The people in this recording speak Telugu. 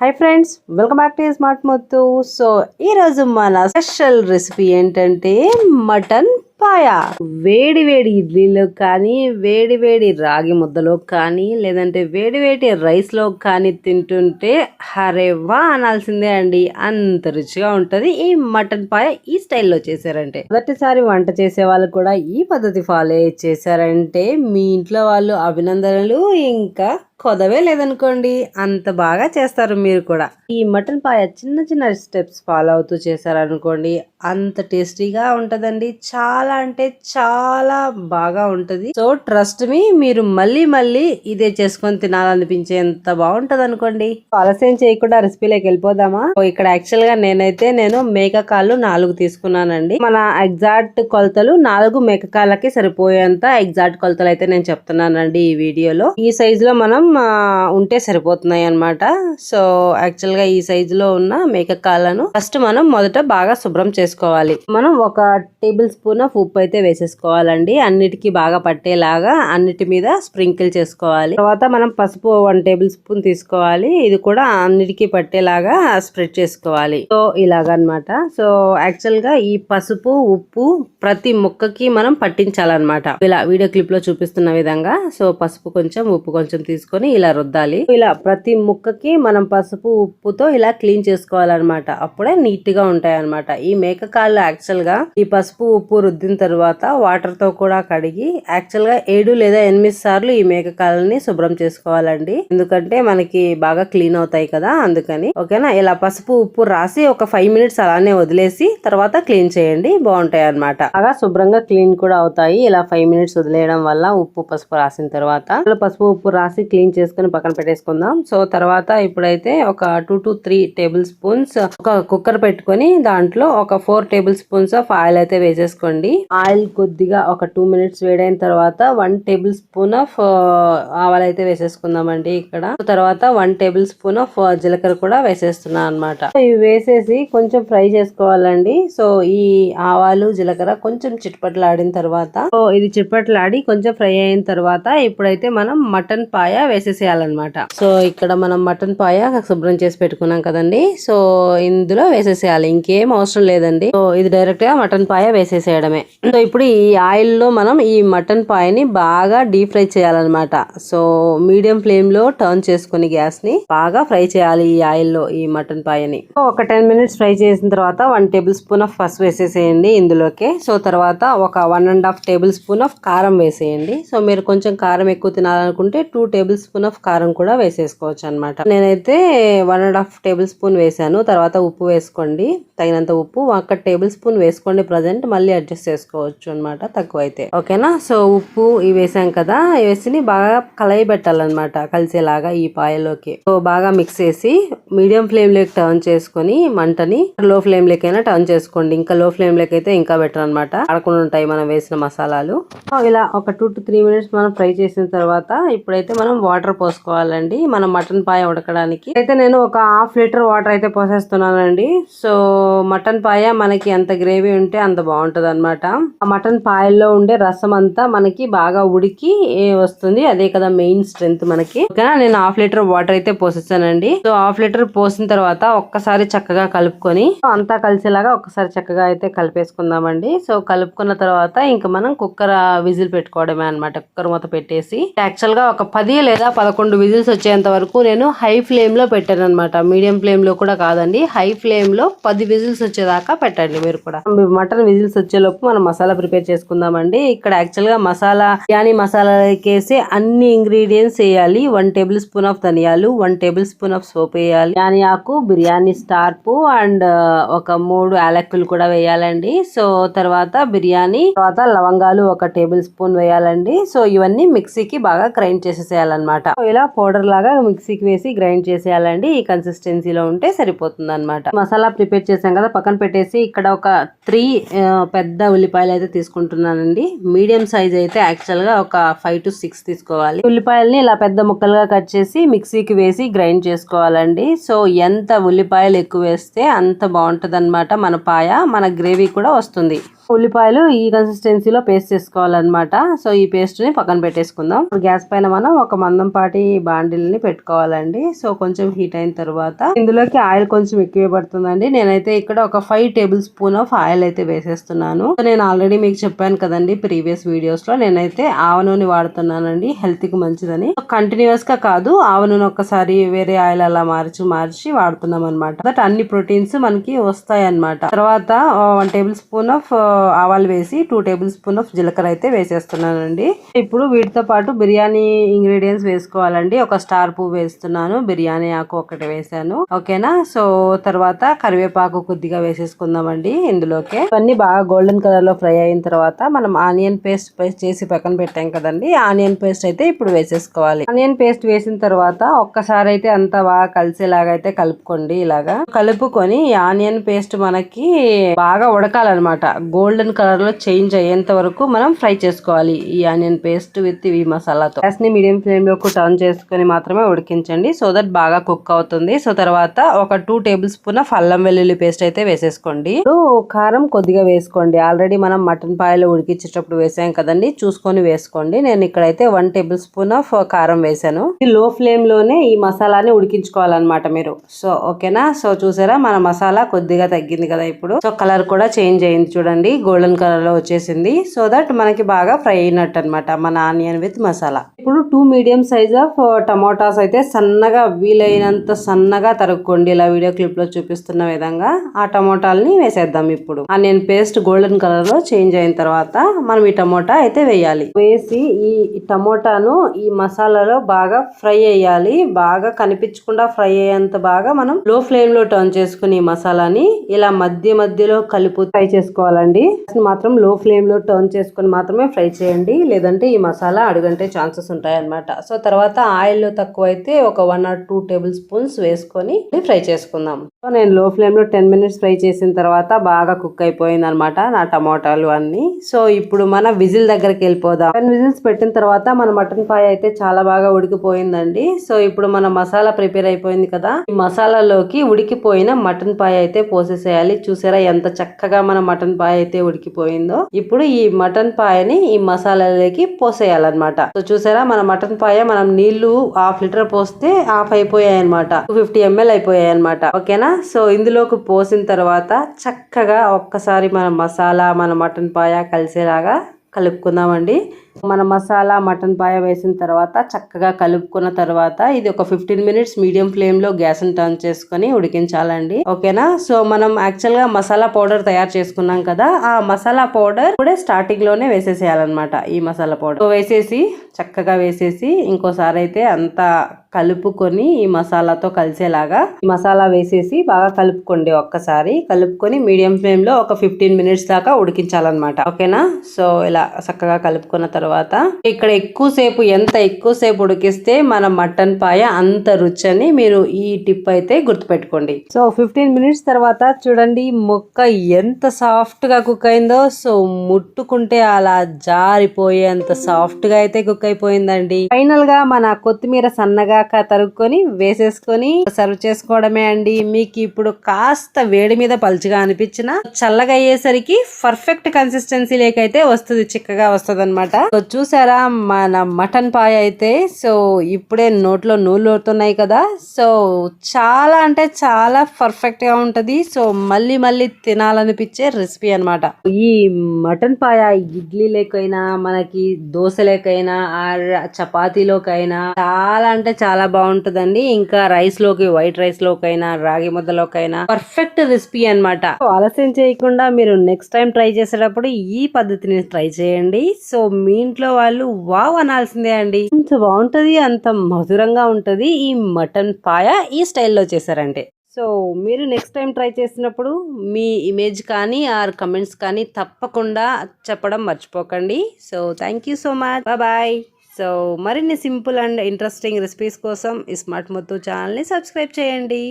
Hi friends welcome back to smart మొత్తు so ఈరోజు మన స్పెషల్ రెసిపీ ఏంటంటే మటన్ పాయ వేడి వేడి ఇడ్లీలో కానీ వేడి వేడి రాగి ముద్దలో కానీ లేదంటే వేడి వేడి రైస్లో కానీ తింటుంటే హరేవా అనాల్సిందే అండి. అంత రుచిగా ఉంటుంది. ఈ మటన్ పాయ ఈ స్టైల్లో చేశారంటే. మొదటిసారి వంట చేసే వాళ్ళు కూడా ఈ పద్ధతి ఫాలో చేశారంటే మీ ఇంట్లో వాళ్ళు అభినందనలు. ఇంకా కొదవే లేదనుకోండి అంత బాగా చేస్తారు మీరు కూడా. ఈ మటన్ పాయ చిన్న చిన్న స్టెప్స్ ఫాలో అవుతూ చేశారనుకోండి అంత టేస్టీగా ఉంటదండి. చాలా అంటే చాలా బాగా ఉంటది. సో ట్రస్ట్ మీ మీరు మళ్ళీ మళ్ళీ ఇదే చేసుకొని తినాలనిపించేంత బాగుంటది అనుకోండి ఆలస్యం చేయకుండా రెసిపీలోకి వెళ్ళిపోదామా? ఇక్కడ యాక్చువల్గా నేనైతే నేను మేక కాళ్ళు నాలుగు తీసుకున్నానండి. మన ఎగ్జాక్ట్ కొలతలు నాలుగు మేక కాళ్ళకి సరిపోయేంత ఎగ్జాక్ట్ కొలతలు అయితే నేను చెప్తున్నానండి ఈ వీడియోలో. ఈ సైజ్లో మనం ఉంటే సరిపోతున్నాయి అన్నమాట. సో యాక్చువల్గా ఈ సైజులో ఉన్న మేక కాళ్ళను ఫస్ట్ మనం మొదట బాగా శుభ్రం చేసుకోవాలి. మనం ఒక టేబుల్ స్పూన్ ఆఫ్ ఉప్పు అయితే వేసేసుకోవాలండి. అన్నిటికీ బాగా పట్టేలాగా అన్నిటి మీద స్ప్రింకిల్ చేసుకోవాలి. తర్వాత మనం పసుపు వన్ టేబుల్ స్పూన్ తీసుకోవాలి. ఇది కూడా అన్నిటికీ పట్టేలాగా స్ప్రెడ్ చేసుకోవాలి. సో ఇలాగనమాట సో యాక్చువల్గా ఈ పసుపు ఉప్పు ప్రతి ముక్కకి మనం పట్టించాలన్నమాట. ఇలా వీడియో క్లిప్లో చూపిస్తున్న విధంగా. సో పసుపు కొంచెం ఉప్పు కొంచెం తీసుకొని ఇలా రుద్దాలి. ఇలా ప్రతి ముక్కకి మనం పసుపు ఉప్పుతో ఇలా క్లీన్ చేసుకోవాలన్నమాట. అప్పుడే నీట్గా ఉంటాయి అన్నమాట ఈ మేక కాళ్ళు యాక్చువల్గా ఈ పసుపు ఉప్పు రుద్దిన తర్వాత వాటర్తో కూడా కడిగి యాక్చువల్గా ఏడు లేదా ఎనిమిది సార్లు ఈ మేక కాళ్ళని శుభ్రం చేసుకోవాలండి. ఎందుకంటే మనకి బాగా క్లీన్ అవుతాయి కదా అందుకని. ఓకేనా? ఇలా పసుపు ఉప్పు రాసి ఒక ఫైవ్ మినిట్స్ అలానే వదిలేసి తర్వాత క్లీన్ చేయండి. బాగుంటాయి అనమాట బాగా శుభ్రంగా క్లీన్ కూడా అవుతాయి. ఇలా ఫైవ్ మినిట్స్ వదిలేయడం వల్ల ఉప్పు పసుపు రాసిన తర్వాత. పసుపు ఉప్పు రాసి క్లీన్ చేసుకుని పక్కన పెట్టేసుకుందాం. సో తర్వాత ఇప్పుడైతే ఒక two to three tablespoons ఒక కుక్కర్ పెట్టుకొని దాంట్లో ఒక four tablespoons of oil అయితే వేసేసుకోండి. ఆయిల్ కొద్దిగా ఒక టూ మినిట్స్ వేడైన తర్వాత వన్ టేబుల్ స్పూన్ ఆఫ్ ఆవాలు అయితే వేసేసుకుందామండి ఇక్కడ. తర్వాత వన్ టేబుల్ స్పూన్ ఆఫ్ జీలకర్ర కూడా వేసేస్తున్నాను అనమాట ఇవి వేసేసి కొంచెం ఫ్రై చేసుకోవాలండి. సో ఈ ఆవాలు జీలకర్ర కొంచెం చిట్పట్లాడిన తర్వాత సో ఇది చిట్పట్లాడి కొంచెం ఫ్రై అయిన తర్వాత ఇప్పుడైతే మనం మటన్ పాయ వేసేసేయాలన్నమాట. సో ఇక్కడ మనం మటన్ పాయ శుభ్రం చేసి పెట్టుకున్నాం కదండి. సో ఇందులో వేసేసేయాలి. ఇంకేం అవసరం లేదండి. సో ఇది డైరెక్ట్గా మటన్ పాయ వేసేసేయడమే. సో ఇప్పుడు ఈ ఆయిల్లో మనం ఈ మటన్ పాయని బాగా డీప్ ఫ్రై చేయాలన్నమాట. సో మీడియం ఫ్లేమ్లో టర్న్ చేసుకుని గ్యాస్ని బాగా ఫ్రై చేయాలి ఈ ఆయిల్లో ఈ మటన్ పాయని. ఒక టెన్ మినిట్స్ ఫ్రై చేసిన తర్వాత వన్ టేబుల్ స్పూన్ ఆఫ్ పసుపు వేసేసేయండి ఇందులోకి. సో తర్వాత ఒక one and half tablespoon of కారం వేసేయండి. సో మీరు కొంచెం కారం ఎక్కువ తినాలనుకుంటే టూ టేబుల్ స్పూన్ ఆఫ్ కారం కూడా వేసేసుకోవచ్చు అనమాట నేనైతే one and half tablespoon వేసాను. తర్వాత ఉప్పు వేసుకోండి. తగినంత ఉప్పు ఒక టేబుల్ స్పూన్ వేసుకోండి ప్రజెంట్. మళ్ళీ అడ్జస్ట్ చేసుకోవచ్చు అనమాట తక్కువ అయితే ఓకేనా? సో ఉప్పు ఇవి వేసాం కదా. వేసి బాగా కలయి పెట్టాలన్నమాట కలిసేలాగా ఈ పాయలోకి. సో బాగా మిక్స్ చేసి మీడియం ఫ్లేమ్లోకి టర్న్ చేసుకొని మంటని లో ఫ్లేమ్లోకైనా టర్న్ చేసుకోండి. ఇంకా లో ఫ్లేమ్ అయితే ఇంకా బెటర్ అనమాట ఆడకుండా ఉంటాయి మనం వేసిన మసాలాలు. ఇలా ఒక టూ టు త్రీ మినిట్స్ మనం ఫ్రై చేసిన తర్వాత ఇప్పుడైతే మనం వాటర్ పోసుకోవాలండి. మనం మటన్ పాయ ఉడకడానికి. అయితే నేను ఒక హాఫ్ లీటర్ వాటర్ అయితే పోసేస్తున్నానండి. సో మటన్ పాయ మనకి ఎంత గ్రేవీ ఉంటే అంత బాగుంటుంది అనమాట ఆ మటన్ పాయల్లో ఉండే రసం అంతా మనకి బాగా ఉడికి వస్తుంది అదే కదా మెయిన్ స్ట్రెంత్ మనకి. నేను హాఫ్ లీటర్ వాటర్ అయితే పోసేసానండి. సో హాఫ్ లీటర్ పోసిన తర్వాత ఒక్కసారి చక్కగా కలుపుకొని అంతా కలిసేలాగా ఒక్కసారి చక్కగా అయితే కలిపేసుకుందామండి. సో కలుపుకున్న తర్వాత ఇంకా మనం కుక్కర్ విజిల్ పెట్టుకోవడమే అన్నమాట. కుక్కర్ మూత పెట్టేసి యాక్చువల్గా ఒక పది లేదా పదకొండు విజిల్స్ వచ్చేంత వరకు నేను హై ఫ్లేమ్లో పెట్టాను అనమాట మీడియం ఫ్లేమ్లో కూడా కాదండి. హై ఫ్లేమ్లో పది విజిల్స్ వచ్చేదాకా పెట్టండి మీరు కూడా. మటన్ విజిల్స్ వచ్చేలోపు మనం మసాలా ప్రిపేర్ చేసుకుందామండి. ఇక్కడ యాక్చువల్గా మసాలా బిర్యానీ మసాలాకేసి అన్ని ఇంగ్రీడియంట్స్ వేయాలి. వన్ టేబుల్ స్పూన్ ఆఫ్ ధనియాలు వన్ టేబుల్ స్పూన్ ఆఫ్ సోప్ వేయాలి. బిర్యానీ ఆకు బిర్యానీ స్టార్పు అండ్ ఒక మూడు యాలక్కులు కూడా వేయాలండి. సో తర్వాత బిర్యానీ తర్వాత లవంగాలు ఒక టేబుల్ స్పూన్ వేయాలండి. సో ఇవన్నీ మిక్సీకి బాగా గ్రైండ్ చేసేసేయాలన్నమాట. ఇలా పౌడర్ లాగా మిక్సీకి వేసి గ్రైండ్ చేసేయాలండి. ఈ కన్సిస్టెన్సీలో ఉంటే సరిపోతుంది అనమాట మసాలా ప్రిపేర్ చేసాం కదా పక్కన పెట్టేసి ఇక్కడ ఒక త్రీ పెద్ద ఉల్లిపాయలు అయితే తీసుకుంటున్నానండి. మీడియం సైజ్ అయితే యాక్చువల్గా ఒక ఫైవ్ టు సిక్స్ తీసుకోవాలి. ఉల్లిపాయల్ని ఇలా పెద్ద ముక్కలుగా కట్ చేసి మిక్సీకి వేసి గ్రైండ్ చేసుకోవాలండి. సో ఎంత ఉల్లిపాయలు ఎక్కువ వేస్తే అంత బాగుంటుంది మన పాయ. మన గ్రేవీ కూడా వస్తుంది. ఉల్లిపాయలు ఈ కన్సిస్టెన్సీలో పేస్ట్ చేసుకోవాలన్నమాట. సో ఈ పేస్ట్ని పక్కన పెట్టేసుకుందాం. ఇప్పుడు గ్యాస్ పైన మనం ఒక మందంపాటి బాండిల్ని పెట్టుకోవాలండి. సో కొంచెం హీట్ అయిన తర్వాత ఇందులోకి ఆయిల్ కొంచెం ఎక్కువ పడుతుందండి. నేనైతే ఇక్కడ ఒక five tablespoon of oil అయితే వేసేస్తున్నాను. నేను ఆల్రెడీ మీకు చెప్పాను కదండి ప్రీవియస్ వీడియోస్లో నేనైతే ఆవ నూనె వాడుతున్నానండి. హెల్త్కి మంచిదని. కంటిన్యూస్గా కాదు ఆవ నూనె ఒక్కసారి వేరే ఆయిల్ అలా మార్చి మార్చి వాడుతున్నాం అనమాట అన్ని ప్రోటీన్స్ మనకి వస్తాయి అనమాట తర్వాత వన్ టేబుల్ స్పూన్ ఆఫ్ ఆవాలు వేసి టూ టేబుల్ స్పూన్ ఆఫ్ జీలకర్ర అయితే వేసేస్తున్నానండి. ఇప్పుడు వీటితో పాటు బిర్యానీ ఇంగ్రీడియంట్స్ వేసుకోవాలండి. ఒక స్టార్ పువ్వు వేస్తున్నాను బిర్యానీ ఆకు ఒకటి వేసాను. ఓకేనా సో తర్వాత కరివేపాకు కొద్దిగా వేసేసుకుందామండి ఇందులోకి. ఇవన్నీ బాగా గోల్డెన్ కలర్లో ఫ్రై అయిన తర్వాత మనం ఆనియన్ పేస్ట్ పేస్ట్ చేసి పక్కన పెట్టాం కదండి. ఆనియన్ పేస్ట్ అయితే ఇప్పుడు వేసేసుకోవాలి. ఆనియన్ పేస్ట్ వేసిన తర్వాత ఒక్కసారి అయితే అంతా బాగా కలిసేలాగా అయితే కలుపుకోండి ఇలాగా. కలుపుకొని ఆనియన్ పేస్ట్ మనకి బాగా ఉడకాలన్నమాట. గోల్డెన్ కలర్లో చేంజ్ అయ్యేంత వరకు మనం ఫ్రై చేసుకోవాలి. ఈ ఆనియన్ పేస్ట్ విత్ ఈ మసాలాతో. గ్యాస్ని మీడియం ఫ్లేమ్లో టర్న్ చేసుకొని మాత్రమే ఉడికించండి. సో దట్ బాగా కుక్ అవుతుంది. సో తర్వాత ఒక టూ టేబుల్ స్పూన్ ఆఫ్ అల్లం వెల్లుల్లి పేస్ట్ అయితే వేసేసుకోండి. కారం కొద్దిగా వేసుకోండి. ఆల్రెడీ మనం మటన్ పాయలు ఉడికించేటప్పుడు వేసాం కదండి. చూసుకొని వేసుకోండి. నేను ఇక్కడైతే వన్ టేబుల్ స్పూన్ ఆఫ్ కారం వేసాను. లో ఫ్లేమ్లోనే ఈ మసాలాని ఉడికించుకోవాలన్నమాట మీరు. సో ఓకేనా? సో చూసారా? మన మసాలా కొద్దిగా తగ్గింది కదా ఇప్పుడు. సో కలర్ కూడా చేంజ్ అయింది చూడండి. గోల్డెన్ కలర్లో వచ్చేసింది. సో దట్ మనకి బాగా ఫ్రై అయినట్టు అనమాట మన ఆనియన్ విత్ మసాలా. ఇప్పుడు two medium size of tomatoes అయితే సన్నగా వీలైనంత సన్నగా తరుక్కోండి. ఇలా వీడియో క్లిప్లో చూపిస్తున్న విధంగా ఆ టమోటాలని వేసేద్దాం ఇప్పుడు. ఆనియన్ పేస్ట్ గోల్డెన్ కలర్లో చేంజ్ అయిన తర్వాత మనం ఈ టమోటా అయితే వేయాలి. వేసి ఈ టమోటాను ఈ మసాలాలో బాగా ఫ్రై అయ్యాలి. బాగా కనిపించకుండా ఫ్రై అయ్యేంత బాగా మనం లో ఫ్లేమ్లో టర్న్ చేసుకుని ఈ మసాలాని ఇలా మధ్య మధ్యలో కలుపు ఫ్రై చేసుకోవాలండి. మాత్రం లో ఫ్లేమ్లో టర్న్ చేసుకుని మాత్రమే ఫ్రై చేయండి. లేదంటే ఈ మసాలా అడుగంటే ఛాన్సెస్ ఉంటాయి అనమాట సో తర్వాత ఆయిల్ తక్కువ అయితే ఒక one or two table spoons వేసుకొని ఫ్రై చేసుకుందాం. సో నేను లో ఫ్లేమ్లో టెన్ మినిట్స్ ఫ్రై చేసిన తర్వాత బాగా కుక్ అయిపోయింది అనమాట నా టమాటాలు అన్ని. సో ఇప్పుడు మన విజిల్ దగ్గరికి వెళ్ళిపోదాం. టెన్ విజిల్స్ పెట్టిన తర్వాత మన మటన్ ఫ్రై అయితే చాలా బాగా ఉడికిపోయిందండి. సో ఇప్పుడు మన మసాలా ప్రిపేర్ అయిపోయింది కదా ఈ మసాలాలోకి ఉడికిపోయిన మటన్ పాయ అయితే పోసేసేయాలి. చూసారా ఎంత చక్కగా మన మటన్ పాయ అయితే ఉడికిపోయిందో. ఇప్పుడు ఈ మటన్ పాయని ఈ మసాలాలోకి పోసేయాలన్నమాట. సో చూసారా మన మటన్ పాయ మనం నీళ్ళు హాఫ్ లీటర్ పోస్తే హాఫ్ అయిపోయాయి అనమాట టూ ఫిఫ్టీ ఎంఎల్ అయిపోయాయి అనమాట ఓకేనా? సో ఇందులోకి పోసిన తర్వాత చక్కగా ఒక్కసారి మన మసాలా మన మటన్ పాయ కలిసేలాగా కలుపుకుందామండి. మన మసాలా మటన్ పాయ వేసిన తర్వాత చక్కగా కలుపుకున్న తర్వాత ఇది ఒక ఫిఫ్టీన్ మినిట్స్ మీడియం ఫ్లేమ్లో గ్యాస్ని టర్న్ చేసుకొని ఉడికించాలండి. ఓకేనా? సో మనం యాక్చువల్గా మసాలా పౌడర్ తయారు చేసుకున్నాం కదా ఆ మసాలా పౌడర్ కూడా స్టార్టింగ్లోనే వేసేసేయాలన్నమాట ఈ మసాలా పౌడర్. వేసేసి చక్కగా వేసేసి ఇంకోసారి అయితే అంతా కలుపుకొని ఈ మసాలాతో కలిసేలాగా ఈ మసాలా వేసేసి బాగా కలుపుకోండి ఒక్కసారి. కలుపుకొని మీడియం ఫ్లేమ్లో ఒక ఫిఫ్టీన్ మినిట్స్ దాకా ఉడికించాలన్నమాట. ఓకేనా? సో ఇలా చక్కగా కలుపుకున్న తర్వాత ఇక్కడ ఎక్కువసేపు ఎంత ఎక్కువసేపు ఉడికిస్తే మన మటన్ పాయ అంత రుచి అని మీరు ఈ టిప్ అయితే గుర్తుపెట్టుకోండి. సో ఫిఫ్టీన్ మినిట్స్ తర్వాత చూడండి మొక్క ఎంత సాఫ్ట్గా కుక్ అయిందో. సో ముట్టుకుంటే అలా జారిపోయేంత అంత సాఫ్ట్గా అయితే కుక్ అయిపోయిందండి. ఫైనల్గా మన కొత్తిమీర సన్నగా క- తరుక్కొని వేసేసుకొని సర్వ్ చేసుకోవడమే అండి. మీకు ఇప్పుడు కాస్త వేడి మీద పలుచగా అనిపించిన చల్లగా అయ్యేసరికి పర్ఫెక్ట్ కన్సిస్టెన్సీ లేకైతే వస్తుంది చిక్కగా వస్తుంది అనమాట సో చూసారా మన మటన్ పాయ అయితే? సో ఇప్పుడే నోట్లో నూలు ఊరుతున్నాయి కదా. సో చాలా అంటే చాలా పర్ఫెక్ట్గా ఉంటది. సో మళ్ళీ మళ్ళీ తినాలనిపించే రెసిపీ అన్నమాట. ఈ మటన్ పాయ ఇడ్లీ లేకైనా మనకి దోశ లేకైనా చపాతీలోకైనా చాలా అంటే చాలా బాగుంటుందండి. ఇంకా రైస్లోకి వైట్ రైస్ లోకైనా రాగి ముద్దలోకైనా పర్ఫెక్ట్ రెసిపీ అనమాట ఆలస్యం చేయకుండా మీరు నెక్స్ట్ టైం ట్రై చేసేటప్పుడు ఈ పద్ధతిని ట్రై చేయండి. సో మీ ఇంట్లో వాళ్ళు వావ్ అనాల్సిందే అండి. ఇంత బాగుంటది అంత మధురంగా ఉంటది. ఈ మటన్ పాయ ఈ స్టైల్లో చేశారంటే. సో మీరు నెక్స్ట్ టైం ట్రై చేసినప్పుడు మీ ఇమేజ్ కానీ ఆర్ కమెంట్స్ కానీ తప్పకుండా చెప్పడం మర్చిపోకండి. So thank you so much bye so మరిన్ని సింపుల్ అండ్ ఇంట్రెస్టింగ్ రెసిపీస్ కోసం ఈ స్మార్ట్ మొత్తం ఛానల్ని సబ్స్క్రైబ్ చేయండి.